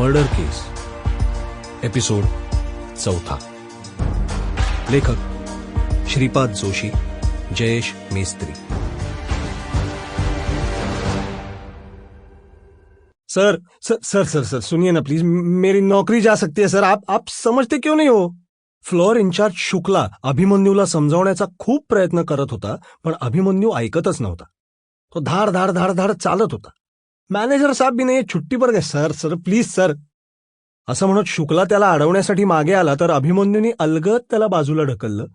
Murder केस. Episode चौथा. लेखक Shripad Joshi Jayesh Mestri. Sir sir sir sir sir सुनिए ना प्लीज मेरी नौकरी जा सकती है सर. आप आप समझते क्यों नहीं हो? फ्लोअर इंचार्ज शुक्ला अभिमन्यूला समजावण्याचा खूप प्रयत्न करत होता पण अभिमन्यू ऐकतच नव्हता. तो धाड धाड धाड धाड चालत होता. मॅनेजर साहेब बी नाही छुट्टी पर गए। सर सर प्लीज़ सर असं म्हणत शुक्ला त्याला अडवण्यासाठी मागे आला, तर अभिमन्यूने अलगद त्याला बाजूला ढकललं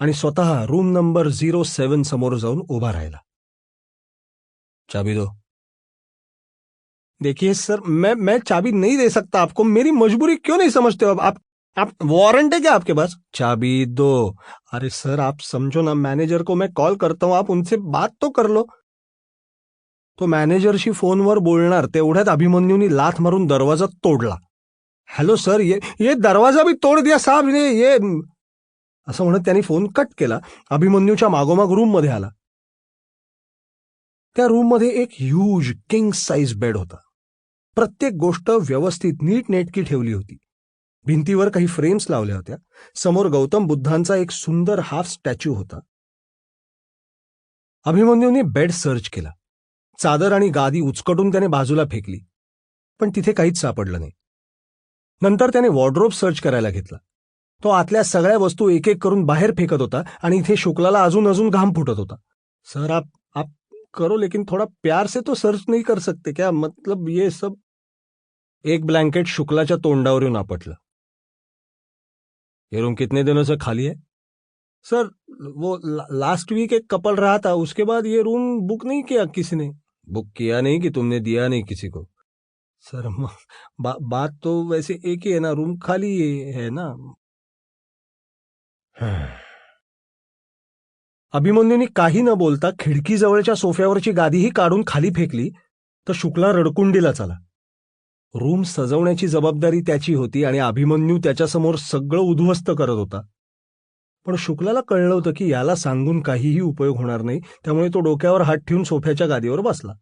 आणि स्वतः रूम नंबर झिरो सेवन समोर जाऊन उभा राहिला. चाबी दो देखिए सर मैं मैं चाबी नहीं दे सकता आपको। मेरी मजबूरी क्यों नहीं समझते हो आप? आप वारंट है क्या आपके पास? चाबी दो अरे सर आप समझो ना मैनेजर को मैं कॉल करता हूँ, आप उनसे बात तो कर लो। तो मॅनेजरशी फोनवर बोलणार तेवढ्यात अभिमन्यूनी लाथ मारून दरवाजा तोडला. हॅलो सर ये ये दरवाजा भी तोड दिया साहेब ये ये. असं म्हणत त्यांनी फोन कट केला. अभिमन्यूच्या मागोमाग रूममध्ये आला. त्या रूममध्ये एक ह्यूज किंग साईज बेड होता. प्रत्येक गोष्ट व्यवस्थित नीटनेटकी ठेवली होती. भिंतीवर काही फ्रेम्स लावल्या होत्या. समोर गौतम बुद्धांचा एक सुंदर हाफ स्टॅच्यू होता. अभिमन्यूने बेड सर्च केला. चादर आणि गादी उचकटून त्याने बाजूला फेकली. पण तिथे काहीच सापडलं नाही. नंतर त्याने वॉर्ड्रोब सर्च करायला घेतला. तो आतल्या सगळ्या वस्तू एक एक करून बाहेर फेकत होता आणि इथे शुक्लाला अजून अजून घाम फुटत होता. सर आप आप करो लेकिन थोड़ा प्यार से तो सर्च नाही कर सकते क्या मतलब ये सब? एक ब्लँकेट शुक्लाच्या तोंडावर येऊन आपटलं. ये रूम कितने दिनों से खाली है? सर वो लास्ट वीक एक कपल रहा था उसके बाद ये रूम बुक नहीं किया किसी ने. बुक किया नहीं कि तुमने दिया नहीं किसी को? सर बा, बात तो वैसे एक ही है ना रूम खाली है ना? अभिमन्यूनी काही न बोलता खिडकीजवळच्या सोफ्यावरची गादीही काढून खाली फेकली तर शुक्ला रडकुंडीला चला. रूम सजवण्याची जबाबदारी त्याची होती आणि अभिमन्यू त्याच्यासमोर सगळं उद्ध्वस्त करत होता. पण शुक्लाला कळलं होतं की याला सांगून काहीही उपयोग होणार नाही त्यामुळे तो डोक्यावर हात ठेवून सोफ्याच्या गादीवर बसला.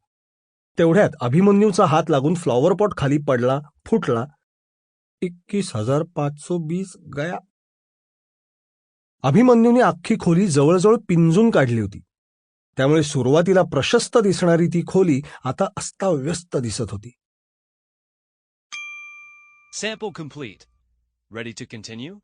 तेवढ्यात अभिमन्यूचा हात लागून फ्लॉवर पॉट खाली पडला फुटला. इक्कीस हजार पाचशे बीस गया. अभिमन्यूने अख्खी खोली जवळजवळ पिंजून काढली होती. त्यामुळे सुरुवातीला प्रशस्त दिसणारी ती खोली आता अस्ताव्यस्त दिसत होती. Sample complete. Ready to continue?